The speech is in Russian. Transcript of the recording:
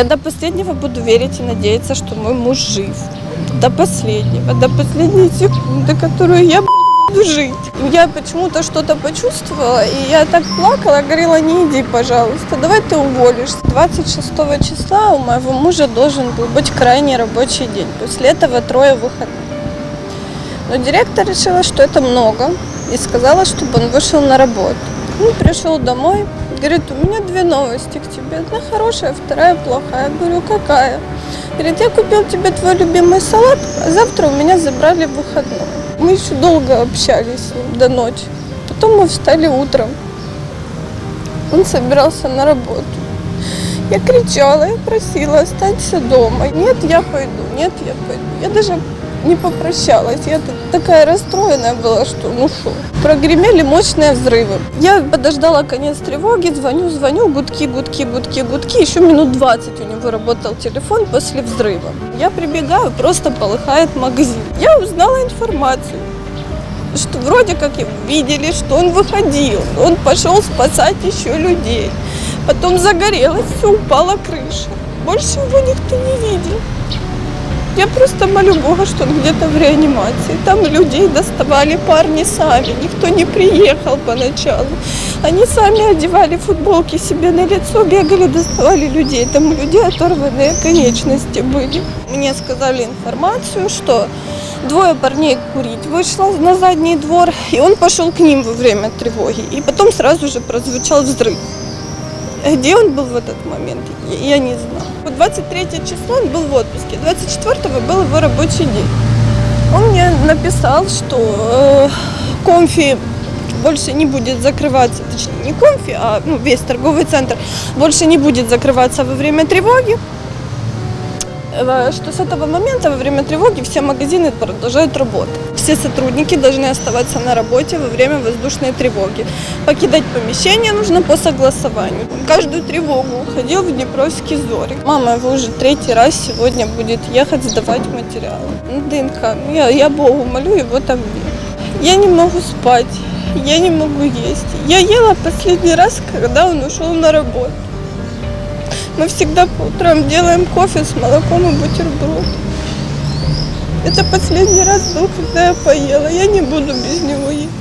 Я до последнего буду верить и надеяться, что мой муж жив. До последнего, до последней секунды, которую я буду жить. Я почему-то что-то почувствовала, и я так плакала, говорила, не иди, пожалуйста, давай ты уволишься. 26 числа у моего мужа должен был быть крайний рабочий день. После этого трое выходных. Но директор решила, что это много, и сказала, чтобы он вышел на работу. Он пришел домой, говорит, у меня две новости к тебе. Одна хорошая, вторая плохая. Я говорю, какая? Говорит, я купил тебе твой любимый салат, а завтра у меня забрали выходной. Мы еще долго общались до ночи. Потом мы встали утром. Он собирался на работу. Я кричала, я просила, останься дома. Нет, я пойду, нет, я пойду. Я даже не попрощалась. Я такая расстроенная была, что ну шо. Прогремели мощные взрывы. Я подождала конец тревоги, звоню, звоню, гудки, гудки, гудки, гудки. Еще минут 20 у него работал телефон после взрыва. Я прибегаю, просто полыхает магазин. Я узнала информацию что вроде как видели, что он выходил, он пошел спасать еще людей. Потом загорелось, все, упала крыша. Больше его никто не видел. Я просто молю Бога, что он где-то в реанимации. Там людей доставали парни сами, никто не приехал поначалу. Они сами одевали футболки себе на лицо, бегали, доставали людей. Там у людей оторванные конечности были. Мне сказали информацию, что двое парней курить вышло на задний двор, и он пошел к ним во время тревоги. И потом сразу же прозвучал взрыв. Где он был в этот момент, я не знаю. Вот 23 число он был в отпуске, 24 был его рабочий день. Он мне написал, что э, конфи больше не будет закрываться, точнее не конфи, а ну, весь торговый центр больше не будет закрываться во время тревоги. Э, Что с этого момента во время тревоги все магазины продолжают работать. Все сотрудники должны оставаться на работе во время воздушной тревоги. Покидать помещение нужно по согласованию. Каждую тревогу ходил в Днепровский зорик. Мама его уже третий раз сегодня будет ехать сдавать материалы. Ну, ДНК. Ну, Я, я Богу молю его там нет. Я не могу спать, я не могу есть. Я ела последний раз, когда он ушел на работу. Мы всегда по утрам делаем кофе с молоком и бутерброд. Это последний раз был, когда я поела. Я не буду без него есть.